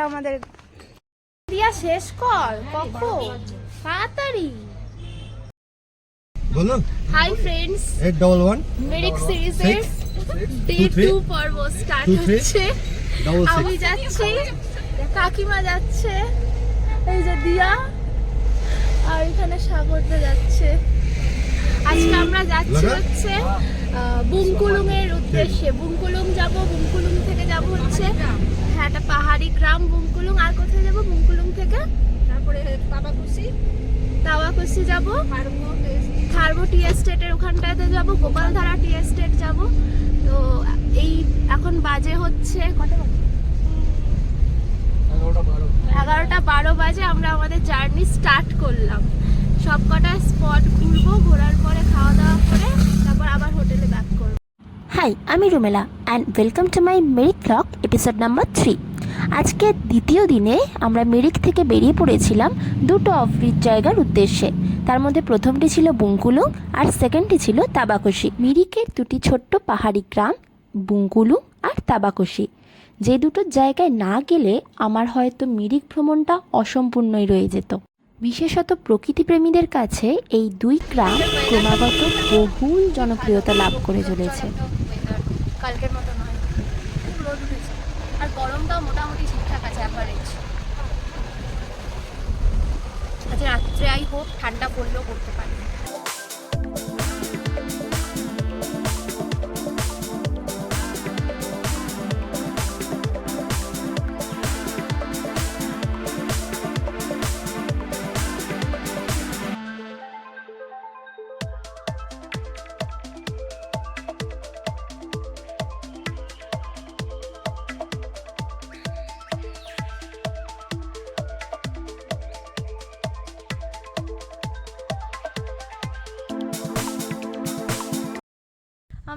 ওটা আমাদের দিয়া শেষ কর কখন? তাড়াতাড়ি। বলো। Hi friends eight double one Mirik সিরিজের ডে two, টু পর্ব স্টার্ট হচ্ছে। আমি যাচ্ছি। কাকিমা যাচ্ছে। এই যে দিয়া। আর এখানে সাগরদা যাচ্ছে। আজকে আমরা যাচ্ছি হচ্ছে বুমকুলুং এর উদ্দেশ্যে। বুমকুলুং যাব বুমকুলুং থেকে যাব হচ্ছে। হ্যাঁ একটা পাহাড়ি গ্রাম বুমকুলুং আর কোথায় যাব? বুমকুলুং থেকে? তারপরে বাবাকুশি। তাওয়াকুসি যাব। থার্বো টি এস্টেটের ওখানটাতে যাব। গোপালধারা টি এস্টেট যাব। তো এই এখন বাজে হচ্ছে কটা এগারোটা বারো। বাজে। আমরা আমাদের জার্নি স্টার্ট করলাম। সব কটা স্পট ঘুরবো ঘোরার পরে খাওয়া দাওয়া করে তারপর আবার হোটেলে ব্যাক করব। হাই আমি Rumela and welcome to my Mirik blog episode number three আজকে দ্বিতীয় দিনে আমরা মেরিক থেকে বেরিয়ে পড়েছিলাম দুটো অফবিট জায়গার উদ্দেশ্যে। তার মধ্যে প্রথমটি ছিল বুঙ্কুলুং আর সেকেন্ডটি ছিল তাবাকশি মিরিকের দুটি ছোট্ট পাহাড়ি গ্রাম বুঙ্কুলুং আর তাবাকশি যে দুটো জায়গায় না গেলে আমার হয়তো মিরিক ভ্রমণটা অসম্পূর্ণই রয়ে যেত। বিশেষত প্রকৃতিপ্রেমীদের কাছে এই দুই গ্রাম ক্রমাগত বহুল জনপ্রিয়তা লাভ করে চলেছে। কালকের মতো আর গরমটাও মোটামুটি ঠিকঠাক আছে অ্যাভারেজ আজকে রাত্রে আই হোক ঠান্ডা পড়লেও করতে পারি।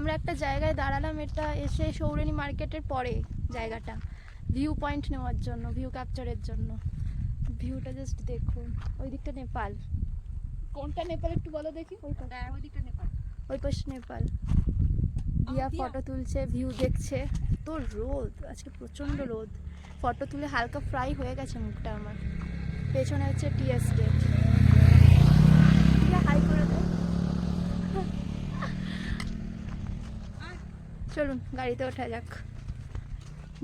আমরা একটা জায়গায় দাঁড়ালাম এটা এসে সৌরেনী মার্কেটের পরে জায়গাটা। ভিউ পয়েন্ট নেওয়ার জন্য ভিউ ক্যাপচারের জন্য। ভিউটা জাস্ট দেখুন। ওই দিকটা নেপাল। কোনটা নেপাল একটু বলো দেখি? ওই হ্যাঁ নেপাল। ওই পাশে নেপাল। দিয়া দিয়া? ফটো তুলছে ভিউ দেখছে। তো রোদ আজকে প্রচণ্ড রোদ। ফটো তুলে হালকা ফ্রাই হয়ে গেছে মুখটা আমার। পেছনে হচ্ছে টিএস গেট হাই করে দাও চলুন, গাড়িতে ওঠা যাক।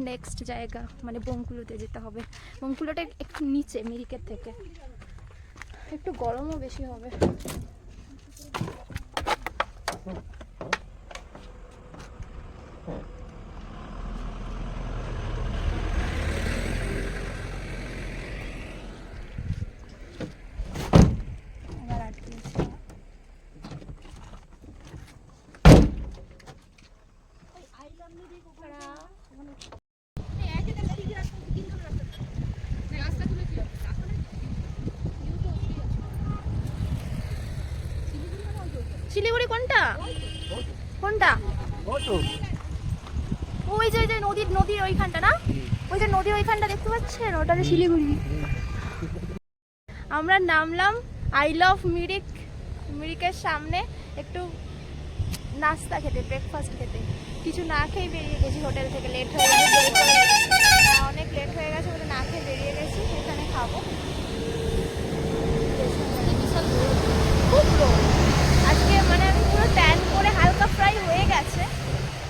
নেক্সট জায়গা মানে বঙ্কুলোতে যেতে হবে। বঙ্কুলোটা একটু নিচে, মিরিকের থেকে। একটু গরমও বেশি হবে আবার আটকে গেছে। শিলিগুড়ি কোনটা কোনটা? ওই যে যে নদীর নদীর ওইখানটা না? ওই যে নদীর ওইখানটা দেখতে পাচ্ছেন? ওটা শিলিগুড়ি। আমরা নামলাম আই লাভ মিরিক মিরিকের সামনে একটু নাস্তা খেতে ব্রেকফাস্ট খেতে। কিছু না খেয়ে বেরিয়ে গেছি হোটেল থেকে লেট হয়ে গেছে। অনেক লেট হয়ে গেছে বলে না খেয়ে বেরিয়ে গেছি সেখানে খুব রোদ আজকে মানে আমি পুরো ট্যান করে হালকা ফ্রাই হয়ে গেছে।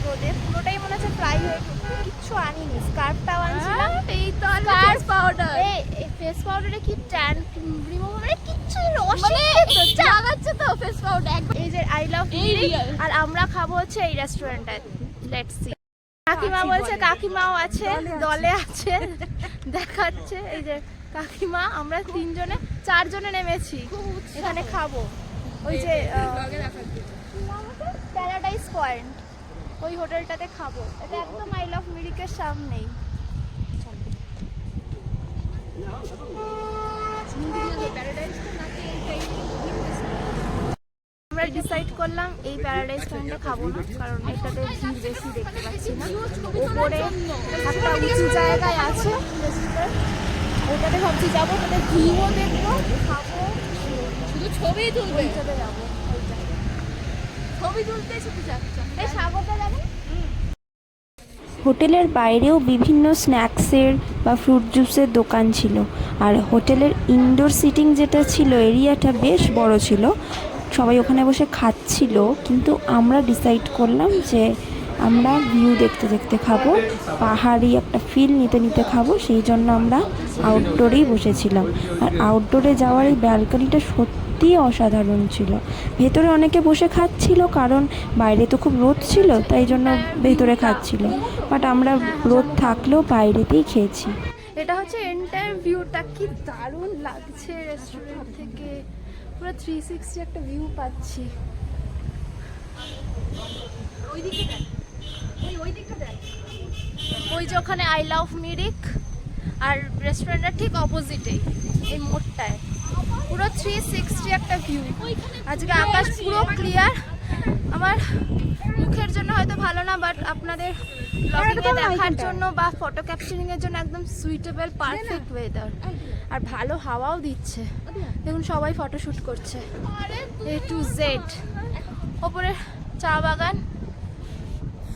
রোদে পুরোটাই মনে হচ্ছে ফ্রাই হয়ে গেছে কিচ্ছু আনিনি। স্কার্ফটাও আনছিলাম। এই তো স্কার্ফ পাউডার এই ফেস পাউডারে কি ট্যান রিমুভ মানে কিচ্ছু মানে লাগাচ্ছে তো ফেস পাউডার এই যে আই লাভ আর আমরা খাব হচ্ছে এই রেস্টুরেন্টে লেটস সি কাকিমা বলছে কাকিমাও আছে দলে আছে। দেখাচ্ছে। এই যে কাকিমা আমরা তিনজনে চারজনে নেমেছি। এখানে খাব। ওই যে প্যারাডাইস পয়েন্ট ওই হোটেলটাতে খাব। এটা একদম আই লাভ মিরিকের সামনেই। আমরা ডিসাইড করলাম এই প্যারাডাইস পয়েন্টে খাব না কারণ এটাতে ভিড় বেশি দেখতে পাচ্ছি না। ওপরে একটা উঁচু জায়গায় আছে। ওটাতে ভাবছি যাব ওটাতে ভিউও দেখব। খাব। শুধু ছবি তুলবে। যাব। হোটেলের বাইরেও বিভিন্ন স্ন্যাক্সের বা ফ্রুট জুসের দোকান ছিল। আর হোটেলের ইনডোর সিটিং যেটা ছিল, এরিয়াটা বেশ বড় ছিল। সবাই ওখানে বসে খাচ্ছিল, কিন্তু আমরা ডিসাইড করলাম যে আমরা ভিউ দেখতে দেখতে খাব, পাহাড়ি একটা ফিল নিতে নিতে খাব, সেই জন্য আমরা আউটডোরেই বসেছিলাম। আর আউটডোরে যাওয়ার এই ব্যালকনিটা সত্যিই অসাধারণ ছিল। ভেতরে অনেকে বসে খাচ্ছিল কারণ বাইরে তো খুব রোদ ছিল তাই জন্য ভেতরে খাচ্ছিল। বাট আমরা রোদ থাকলেও বাইরেতেই খেয়েছি। এটা হচ্ছে এন্টায়ার ভিউটা কি দারুণ লাগছে রেস্টুরেন্ট থেকে। পুরো থ্রি সিক্সটি একটা ভিউ পাচ্ছি। ওই দেখ। ওই ওই দেখ। ওই যে ওখানে আই লাভ মিরিক আর রেস্টুরেন্টটা ঠিক অপোজিটেই এই মোড়টায়। পুরো থ্রি সিক্সটি একটা ভিউ আজকে আকাশ পুরো ক্লিয়ার আমার মুখের জন্য হয়তো ভালো না বাট আপনাদের ব্লগিংয়ে দেখার জন্য বা ফটো ক্যাপচারিং এর জন্য একদম সুইটেবল পারফেক্ট ওয়েদার আর ভালো হাওয়াও দিচ্ছে। দেখুন সবাই ফটো শুট করছে। এ টু জেড ওপরে চা বাগান।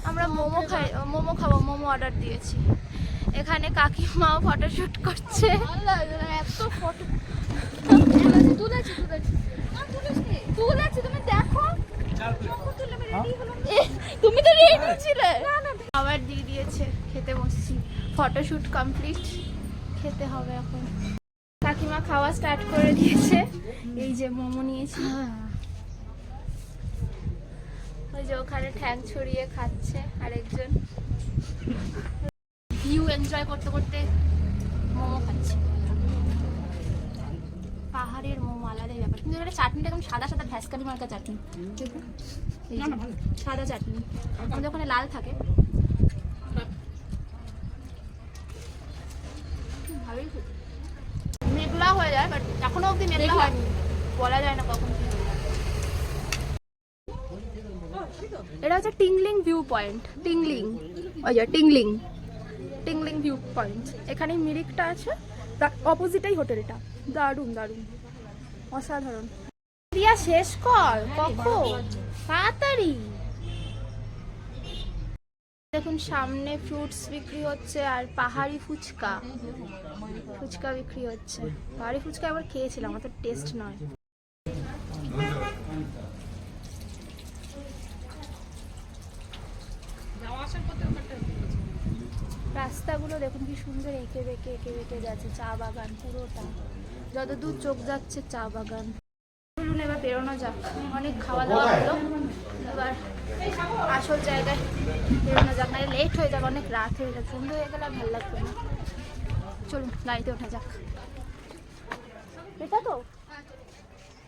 আমরা মোমো খাই মোমো খাব মোমো অর্ডার দিয়েছি। এখানে কাকিমাও ফটো শুট করছে এত ফটো তুমি তো রেডি ছিলে আবার দিয়ে দিয়েছে, খেতে বসছি। ফটো শুট কমপ্লিট খেতে হবে এখন। কাকিমা খাওয়া স্টার্ট করে দিয়েছে। এই যে মোমো নিয়েছি। ওই যে ওখানে ঠ্যাং ছড়িয়ে খাচ্ছে আরেকজন। ভিউ এনজয় করতে করতে মোমো খাচ্ছি। পাহাড়ের মোমো আলাদাই ব্যাপার। কিন্তু এটা চাটনিটা কেমন সাদা সাদা ভ্যাসকালি মার্কা চাটনি। সাদা চাটনি। আমাদের ওখানে লাল থাকে। ভালোই মেঘলা হয়ে যায় বাট এখনও অবধি মেঘলা হয়নি। বলা যায় না কখন কি এটা হচ্ছে টিংলিং ভিউ পয়েন্ট টিংলিং। ওই যে টিংলিং। টিংলিং ভিউ পয়েন্ট এখানে মিরিকটা আছে। তার অপোজিটেই হোটেলটা দারুণ দারুণ। অসাধারণ। দিয়া শেষ কর কখন? তাড়াতাড়ি। দেখুন, সামনে ফ্রুটস বিক্রি হচ্ছে আর পাহাড়ি ফুচকা। ফুচকা বিক্রি হচ্ছে। পাহাড়ি ফুচকা একবার খেয়েছিলাম, অত টেস্ট নয়। রাস্তাগুলো দেখুন, কি সুন্দর এঁকে বেঁকে এঁকে বেঁকে যাচ্ছে, চা বাগান পুরোটা। যত দূর চোখ যাচ্ছে চা বাগান। চলুন এবার বেরোনো যাক। অনেক খাওয়া দাওয়া হলো। এবার আসল জায়গায় বেরোনো যাক না লেট হয়ে যাবে অনেক রাত হয়ে যাবে সন্ধ্যে হয়ে গেলে আর ভালো লাগবে না। চলুন গাড়িতে ওঠা যাক। এটা তো?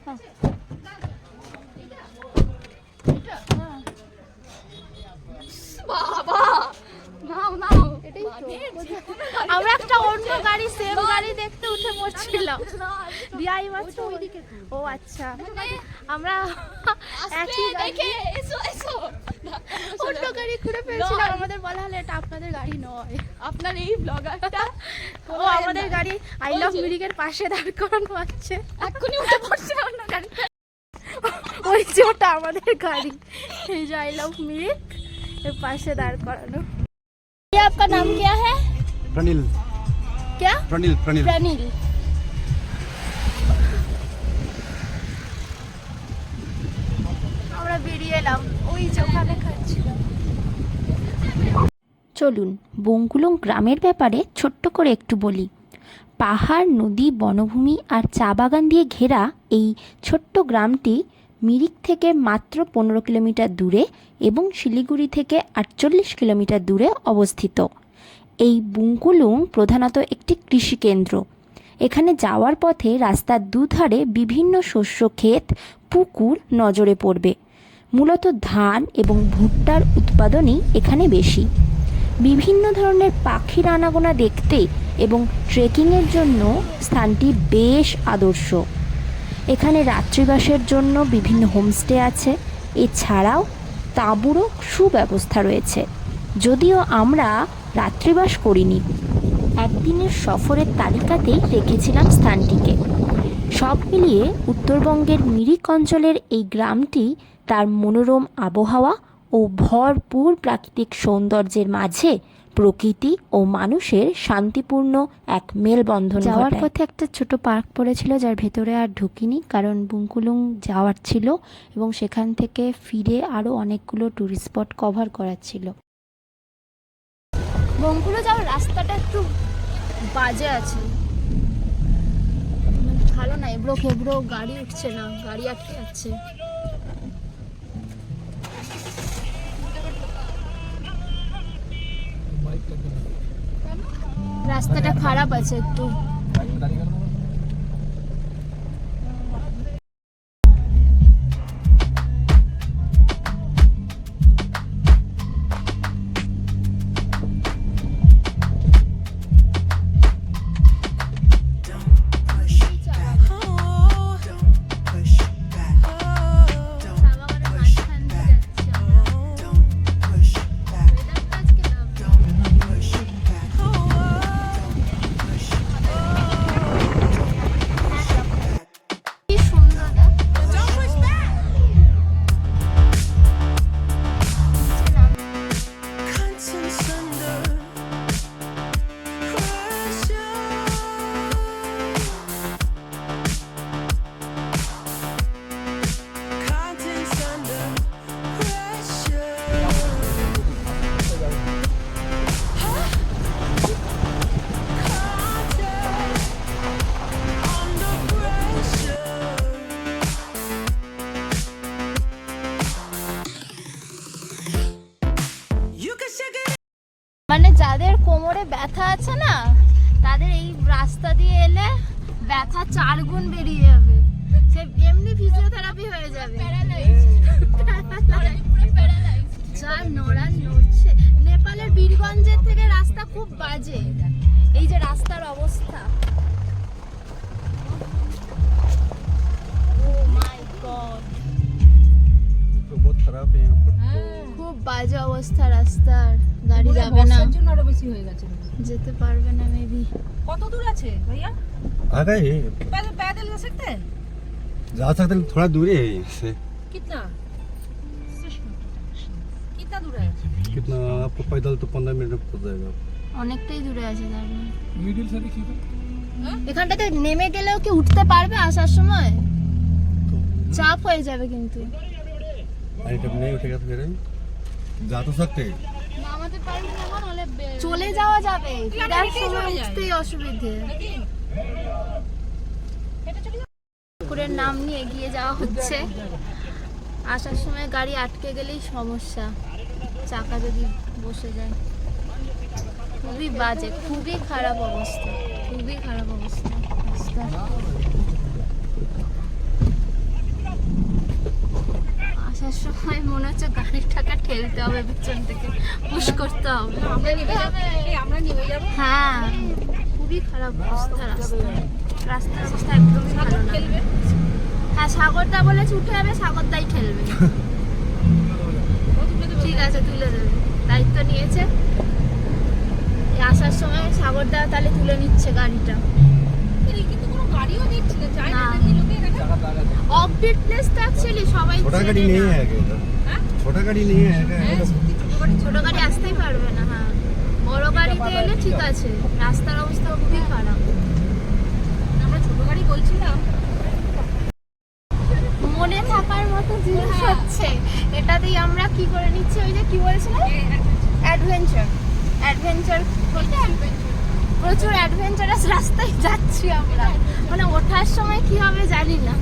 হ্যাঁ হ্যাঁ। বাবা নাও নাও এটাই তো আমরা একটা অন্য গাড়ি সেম গাড়ি দেখতে উঠে পড়ছিলাম বিআই মাত্র ওইদিকে ও আচ্ছা আমরা একই গাড়ি দেখে এসো এসো অন্য গাড়ি ঘুরে পেয়েছিলাম আমাদের বলা হলো এটা আপনাদের গাড়ি নয় আপনার এই ব্লগারটা ও আমাদের গাড়ি আই লাভ মিরিকের পাশে দাঁড় করানো আছে এক্ষুনি উঠে পড়ছে অন্য গাড়ি ওই যে ওটা আমাদের গাড়ি এই যে आई लव मिरिक এর পাশে দাঁড় করানো ये आपका नाम क्या है प्रणील क्या प्रणील प्रणील প্রানীল চলুন বঙ্কুলং গ্রামের ব্যাপারে ছোট্ট করে একটু বলি। পাহাড়, নদী, বনভূমি আর চা বাগান দিয়ে ঘেরা এই ছোট্ট গ্রামটি মিরিক থেকে মাত্র পনেরো কিলোমিটার দূরে এবং শিলিগুড়ি থেকে আটচল্লিশ কিলোমিটার দূরে অবস্থিত। এই বুঙ্কুলুং প্রধানত একটি কৃষিকেন্দ্র। এখানে যাওয়ার পথে রাস্তার দুধারে বিভিন্ন শস্য, ক্ষেত, পুকুর নজরে পড়বে। মূলত ধান এবং ভুট্টার উৎপাদনই এখানে বেশি। বিভিন্ন ধরনের পাখির আনাগোনা দেখতে এবং ট্রেকিংয়ের জন্য স্থানটি বেশ আদর্শ। এখানে রাত্রিবাসের জন্য বিভিন্ন হোমস্টে আছে। এছাড়াও তাঁবুরও সুব্যবস্থা রয়েছে। যদিও আমরা রাত্রিবাস করিনি। একদিনের সফরের তালিকাতেই রেখেছিলাম স্থানটিকে। সব মিলিয়ে উত্তরবঙ্গের মিরিক অঞ্চলের এই গ্রামটি তার মনোরম আবহাওয়া ও ভরপুর প্রাকৃতিক সৌন্দর্যের মাঝে প্রকৃতি ও মানুষের শান্তিপূর্ণ এক মেলবন্ধন যাওয়ার পথে একটা ছোট পার্ক পড়েছিল যার ভেতরে আর ঢুকিনি কারণ বুঙ্কুলুং যাওয়ার ছিল এবং সেখান থেকে ফিরে আরও অনেকগুলো ট্যুরিস্ট স্পট কভার করার ছিল। বঙ্কুলো যাওয়ার রাস্তাটা একটু বাজে আছে। ভালো না এবড়ো খেবড়ো গাড়ি উঠছে না গাড়ি আটকে যাচ্ছে। রাস্তাটা খারাপ আছে একটু। নড়ছে নেপালের বীরগঞ্জের থেকে রাস্তা খুব বাজে এই যে রাস্তার অবস্থা ও মাই গড तो बहुत खराब है यहाँ पर খুব বাজে অবস্থা রাস্তার গাড়ি যাবে না বর্ষার জন্য আরো বেশি হয়ে গেছে যেতে পারবে না মেবি কত দূর আছে भैया आ गए पैदल पैदल जा सकते हैं जा सकते हैं थोड़ा दूर है इससे कितना कितना दूर है कितना आपको पैदल तो पंद्रह मिनट में पहुंच जाएगा অনেকটাই দূরে আছে তারপর এখানটাতে নেমে গেলেও কি উঠতে পারবে আসার সময় চাপ হয়ে যাবে কিন্তু अरे जब नहीं उठेगा तो फिर जा तो सकते हैं চলে যাওয়া যাবে ফেরার সময় উঠতেই অসুবিধে পুকুরের নাম নিয়ে এগিয়ে যাওয়া হচ্ছে আসার সময় গাড়ি আটকে গেলেই সমস্যা চাকা যদি বসে যায়। খুবই বাজে খুবই খারাপ অবস্থা খুবই খারাপ অবস্থা রাস্তার। আসার সময় মনে হচ্ছে গাড়িটাকে ঠেলতে হবে পিছন থেকে পুশ করতে হবে। হ্যাঁ খুবই খারাপ অবস্থা রাস্তা রাস্তার অবস্থা একদমই ভালো না। খেলবে হ্যাঁ সাগরদা বলেছে উঠে যাবে সাগরদাই খেলবে ঠিক আছে তুলে দেবে। দায়িত্ব নিয়েছে। আসার সময় সাগরদা তাহলে তুলে নিচ্ছে গাড়িটা। কিন্তু তো অ্যাকচুয়ালি সবাই ছোট গাড়ি আসতেই পারবে না হ্যাঁ। বড় গাড়িতে এলে ঠিক আছে। রাস্তার অবস্থা খুবই খারাপ। আমরা ছোট গাড়ি বলছিলাম এটাতেই আমরা কি করে নিচ্ছি? ওই যে কি বলছিলাম অ্যাডভেঞ্চার অ্যাডভেঞ্চার প্রচুর অ্যাডভেঞ্চারাস রাস্তায় যাচ্ছি আমরা। মানে ওঠার সময় কি হবে জানি না।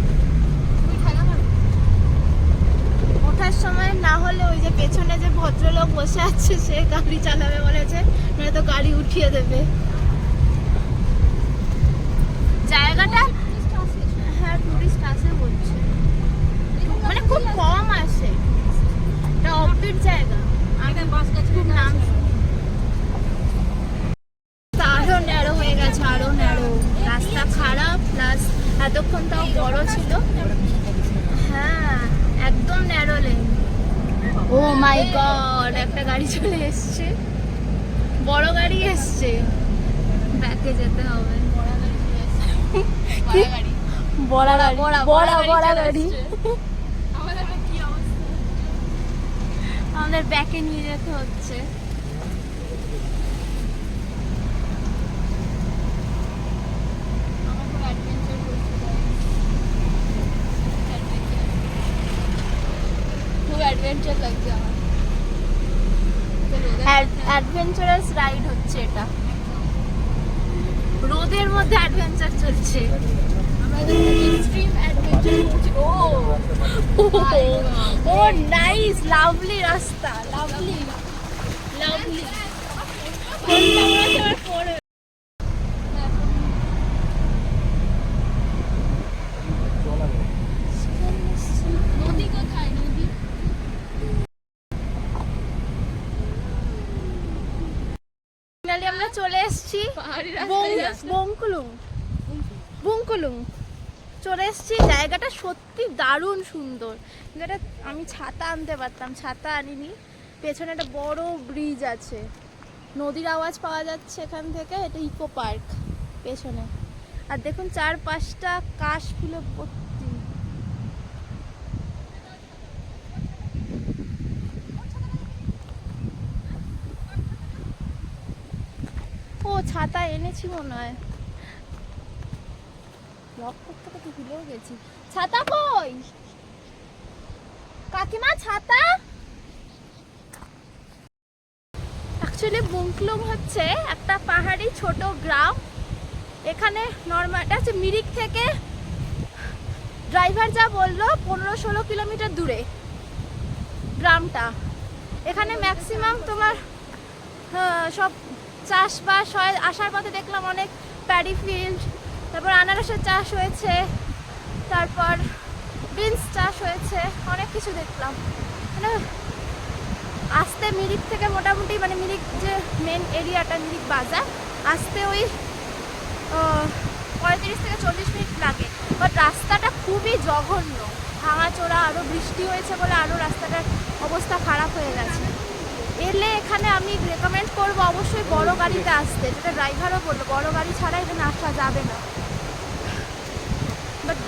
ওঠার সময় না হলে ওই যে পেছনে যে ভদ্রলোক বসে আছে সে গাড়ি চালাবে বলেছে নয়তো গাড়ি উঠিয়ে দেবে জায়গাটা হ্যাঁ টুরিস্ট আসে বলছে মানে খুব কম আসে এটা অফবিট জায়গা আমি বাস গাছ খুব নাম তা আরও ন্যারো হয়ে গেছে আরও ন্যারো রাস্তা খারাপ প্লাস এতক্ষণ তাও বড় ছিল হ্যাঁ একদম narrow lane oh my god একটা গাড়ি চলে এসছে বড় গাড়ি এসছে ব্যাকে যেতে হবে কি? বড়া বড়া, বড়া বড়া বড়া গাড়ি গাড়ি আমাদের ব্যাকে নিয়ে যেতে হচ্ছে। অ্যাডভেঞ্চার লাগছে আমার। অ্যাডভেঞ্চারাস রাইড হচ্ছে এটা। রোদের মধ্যে অ্যাডভেঞ্চার চলছে। Oh, oh, oh, nice, lovely rasta, lovely, lovely. চলে এসেছি। জায়গাটা সত্যি দারুণ সুন্দর। যেটা আমি ছাতা আনতে পারতাম, ছাতা আনিনি। পেছনে একটা বড় ব্রিজ আছে। নদীর আওয়াজ পাওয়া যাচ্ছে এখান থেকে, এটা ইকো পার্ক পেছনে। আর দেখুন চারপাশটা কাশ ফুলে ভর্তি। ও, ছাতা এনেছি মনে হয়। করতে ভুলেও গেছি। ছাতা কই? কাকিমা, ছাতা? অ্যাকচুয়ালি বুংকলুং হচ্ছে একটা পাহাড়ি ছোট গ্রাম। এখানে নর্মাল এটা হচ্ছে মিরিক থেকে ড্রাইভার যা বলল, পনেরো ষোলো কিলোমিটার দূরে গ্রামটা। এখানে ম্যাক্সিমাম তোমার সব চাষবাস হয়, আসার পথে দেখলাম অনেক প্যাডি ফিল্ড তারপর আনারসের চাষ হয়েছে, তারপর বিনস চাষ হয়েছে, অনেক কিছু দেখলাম। মানে আসতে মিরিক থেকে মোটামুটি মানে মিরিক যে মেন এরিয়াটা মিরিক বাজার, আসতে ওই পঁয়ত্রিশ থেকে চল্লিশ মিনিট লাগে। বাট রাস্তাটা খুবই জঘন্য। ভাঙাচোরা আরও বৃষ্টি হয়েছে বলে আরও রাস্তাটার অবস্থা খারাপ হয়ে গেছে। এলে এখানে আমি রেকমেন্ড করব অবশ্যই বড় গাড়িতে আসতে, যেটা ড্রাইভারও বলল বড় গাড়ি ছাড়া এখানে আসা যাবে না।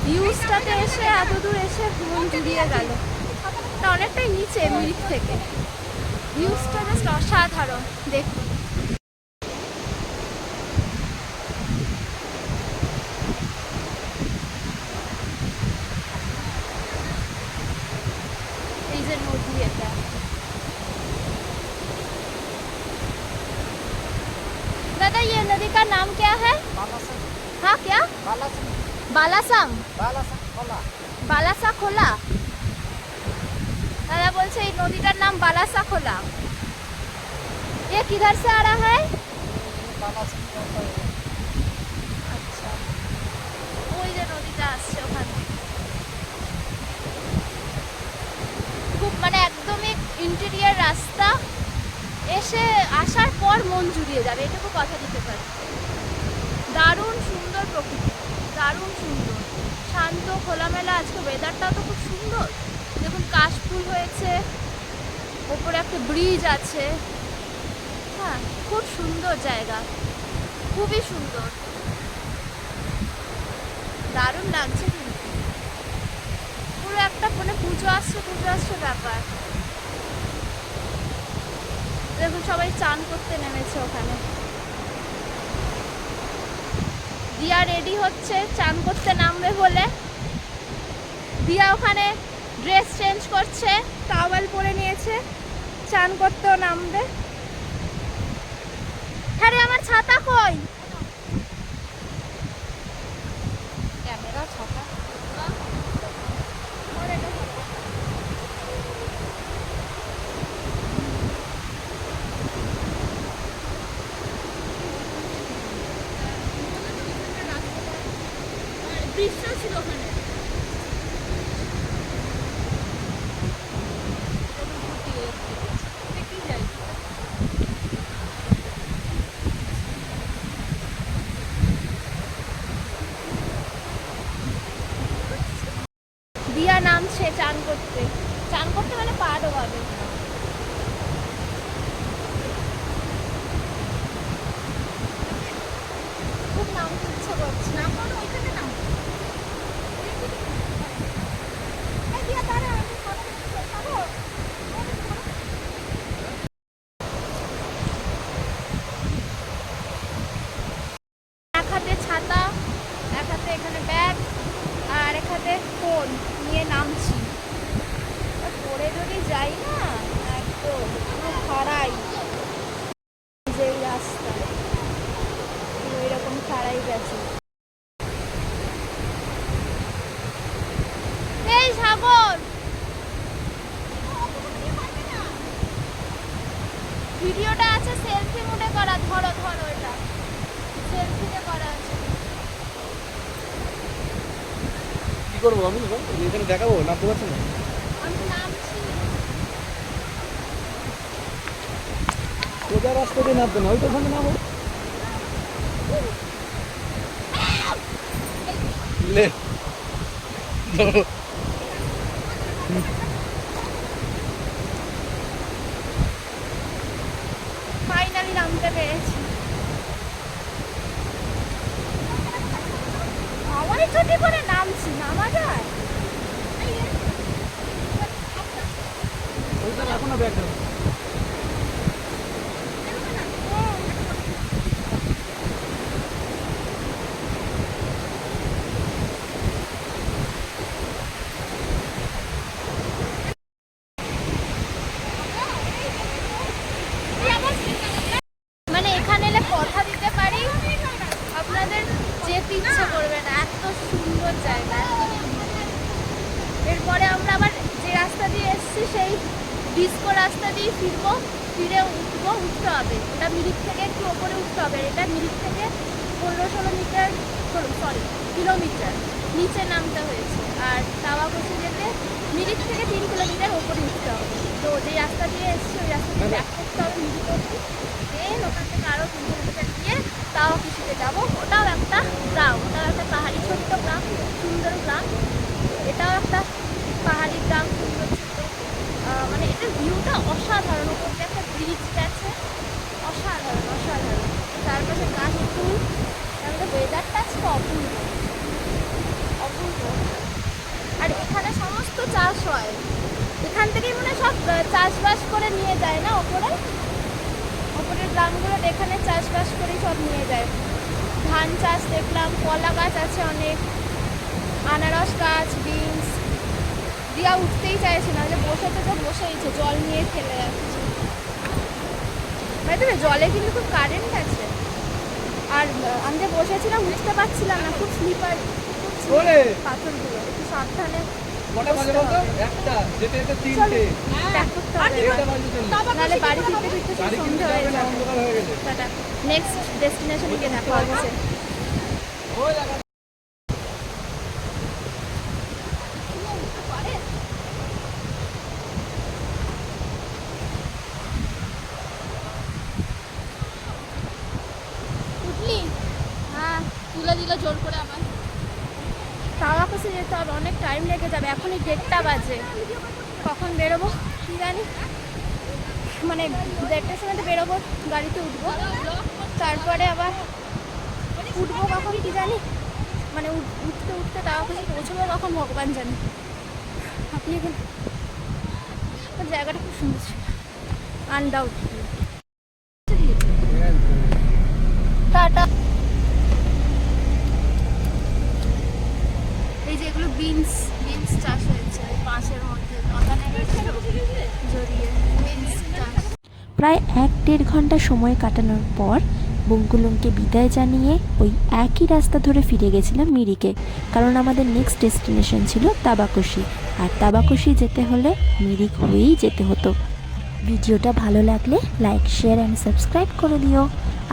ভিউজটাতে এসে এত দূর এসে মন জুড়িয়ে গেল। তা অনেকটাই নিচে, মিরিক থেকে। ভিউজটা জাস্ট অসাধারণ, দেখুন। ইন্টেরিয়ার রাস্তা এসে আসার পর মন জুড়িয়ে যাবে, এটুকু কথা দিতে পারি। দারুণ সুন্দর প্রকৃতি, দারুণ সুন্দর। শান্ত, খোলামেলা, আজকে ওয়েদারটাও তো খুব সুন্দর। দেখুন, কাশফুল হয়েছে, ওপরে একটা ব্রিজ আছে। হ্যাঁ খুব সুন্দর জায়গা, খুবই সুন্দর। দারুণ লাগছে কিন্তু। পুরো একটা মানে পুজো আসছে পুজো আসছে ব্যাপার। দেখুন, সবাই চান করতে নেমেছে ওখানে। দিয়া রেডি হচ্ছে, চান করতে নামবে বলে। দিয়া ওখানে ড্রেস চেঞ্জ করছে টাওয়াল পরে নিয়েছে, চান করতেও নামবে। হ্যাঁ আমার ছাতা কই ক্যামেরা ছাতা দৃশ্য ছিল ওখানে দিয়া নামছে চান করতে চান করতে মানে পা ডোবাবে খুব নামতে ইচ্ছে করছে না কোনো ওইখানে নাম আরেক হাতে ফোন নিয়ে নামছি আর পরে যদি যাই না একদম পুরো খাড়াই যে এই রাস্তা পুরো এরকম খাড়াই গেছে এই সাগর ভিডিওটা আছে সেলফি মোডে করা ধরো ধরো এটা। সেলফিতে করা আছে। কি করব আমি? এখানে দেখাবো নামতে পারছি না আমি নামছি সোজা রাস্তা দিয়ে নামতে না ওইটা ওখানে নামো। লে ফাইনালি নামতে পেরেছি হাওয়াই ছুটি করে নামছি নামা যায় ওইটা রাখো না ব্যাগটা মানে এখানে এলে কথা দিতে পারি আপনাদের যেতে ইচ্ছে করবে না এত সুন্দর জায়গা এত সুন্দর। এরপরে আমরা আবার যে রাস্তা দিয়ে এসেছি সেই ডিস্কো রাস্তা দিয়ে ফিরবো ফিরে উঠবো উঠতে হবে ওটা মিরিক থেকে একটু ওপরে উঠতে হবে এটা মিরিক থেকে পনেরো ষোলো মিটার ষোলো সরি কিলোমিটার নিচে নামতে হয়েছে আর তাওয়া বসে যেতে মিরিক থেকে তিন কিলোমিটার ওপরে উঠতে হবে তো যে রাস্তা দিয়ে এসেছি ওই রাস্তা দিয়ে ব্যাক করতে হবে মিরিক অব্দি দেন ওখান থেকে আরও তিন কিলোমিটার দিয়ে তাওয়া খুশিতে যাব ওটাও একটা গ্রাম ওটাও একটা পাহাড়ি ছোট্ট গ্রাম সুন্দর গ্রাম এটাও একটা পাহাড়ি গ্রাম সুন্দর ছোট্ট আহ, মানে এটার ভিউটা অসাধারণ ওপর দিয়ে একটা ব্রিজ গেছে অসাধারণ অসাধারণ চারপাশে গাছ ফুল তারপরে ওয়েদারটা আজকে অপূর্ব অপূর্ব আর এখানে সমস্ত চাষ হয় এখান থেকেই মনে হয় সব আহ, চাষবাস করে নিয়ে যায় না ওপরে ওপরের গ্রামগুলো এখানে চাষবাস করেই সব নিয়ে যায়। ধান চাষ দেখলাম কলা গাছ আছে অনেক আনারস গাছ বিনস। দিয়া উঠতেই চাইছে না যে বসেছে তো বসেইছে জল নিয়ে ফেলে যাচ্ছে। ভাই জলে কিন্তু খুব কারেন্ট আছে। আর আমি যে বসেছিলাম বুঝতে পারছিলাম না খুব স্লিপার পাথরগুলো একটু সাবধানে নেক্সট ডেস্টিনেশনে গিয়ে দেখা? হচ্ছে ওই দেখা উঠলি হ্যাঁ তুলে দিল জোর করে আবার তাওয়া কাছে যেতে হবে অনেক টাইম লেগে যাবে এখনই বাজে কখন বেরোবো, কি জানি। মানে দেড়টার সময় তো বেরোবো, গাড়িতে উঠবো। তারপরে আবার উঠবো কখন কি জানি। মানে উঠ- উঠতে উঠতে তাও কাছে পৌঁছবো কখন ভগবান জানি। আপনি এখানে জায়গাটা খুব সুন্দর ছিল। আনডাউট টাটা এই যে এগুলো বিনস বিনস চাষ হয়েছে এই পাঁচের মধ্যে লতানে গেছিল জড়িয়ে বিনস চাষ প্রায় এক দেড় ঘণ্টা সময় কাটানোর পর বঙ্কুলমকে বিদায় জানিয়ে ওই একই রাস্তা ধরে ফিরে গেছিলাম মিরিকে, কারণ আমাদের নেক্সট ডেস্টিনেশন ছিল তাবাকুশি। আর তাবাকুশি যেতে হলে মিরিক হয়েই যেতে হতো। ভিডিওটা ভালো লাগলে লাইক শেয়ার অ্যান্ড সাবস্ক্রাইব করে দিও।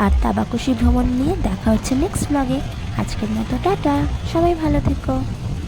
আর তাবাকুশি ভ্রমণ নিয়ে দেখা হচ্ছে নেক্সট ব্লগে আজকের মতো টাটা, সবাই ভালো থেকো।